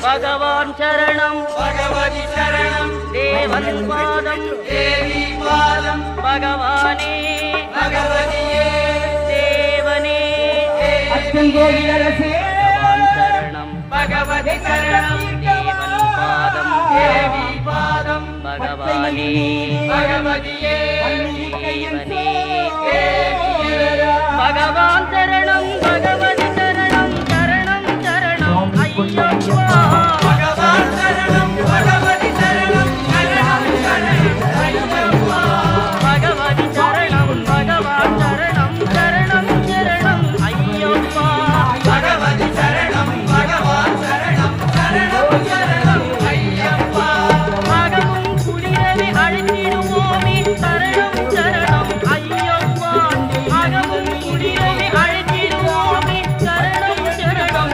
பகவான் சரணம். பகவதி சரணம். தேவன் பாதம். தேவி பாதம். பகவானே. பகவதியே. தேவனே. பகவான் சரணம். பகவதி சரணம். தேவன் பாதம். தேவி பாதம். பகவானே. பகவதியே.